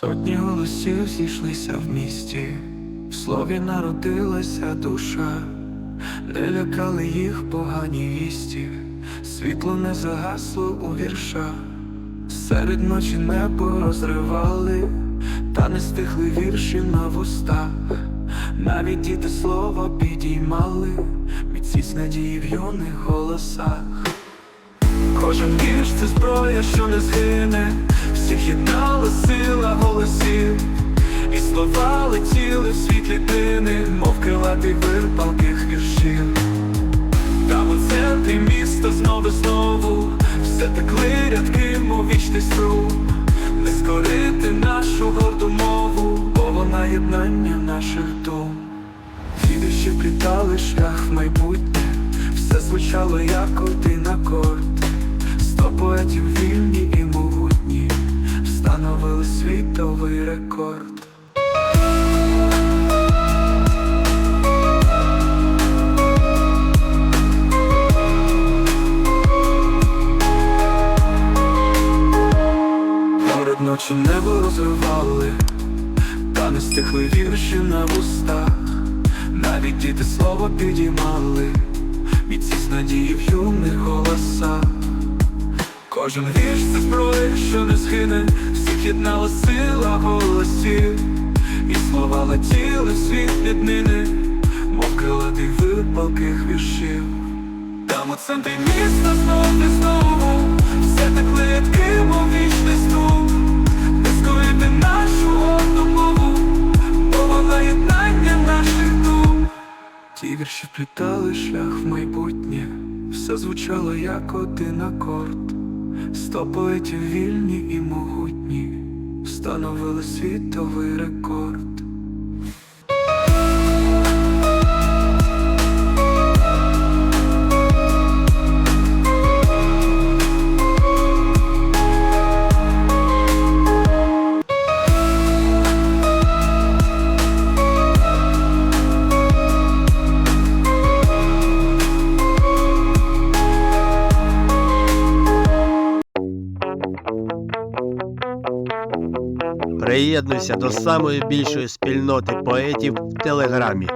Сотні голосів зійшлися в місті, в слові народилася душа, не лякали їх погані вісті, світло не загасло у віршах, серед ночі небо розривали, та не стихли вірші на вустах, навіть діти слово підіймали, міцність надії в юних голосах. Кожен вірш це зброя, що не згине, всіх єднала сила голосів, і слова летіли в світлі дини, мов крилатий вир палких віршів. Там у центрі міста знову знову все текли рядки, мов вічний струм, не скорити нашу горду мову, бо вона єднання наших дум. Вірші плітали шлях в майбутнє, все звучало як один акорд. Сто поетів вільні рекорд. Перед ночі небо розривали, та не стихли вірші на вустах, навіть діти слово підіймали, міцність надії в юних голосах. Кожен вірш це зброя, що не згине, всіх єднала сила голосів, і слова летіли в світ віднини, мов крилатий вир палких віршів. Там у центрі міста знов і знову все так литки, мов вічний стук, не скорити нашу одну мову, бо вона єднання наших дум. Ті вірші плітали шлях в майбутнє, все звучало як один акорд. Сто поетів вільні і могутні, встановили світовий рекорд. Приєднуйся до самої більшої спільноти поетів в Телеграмі.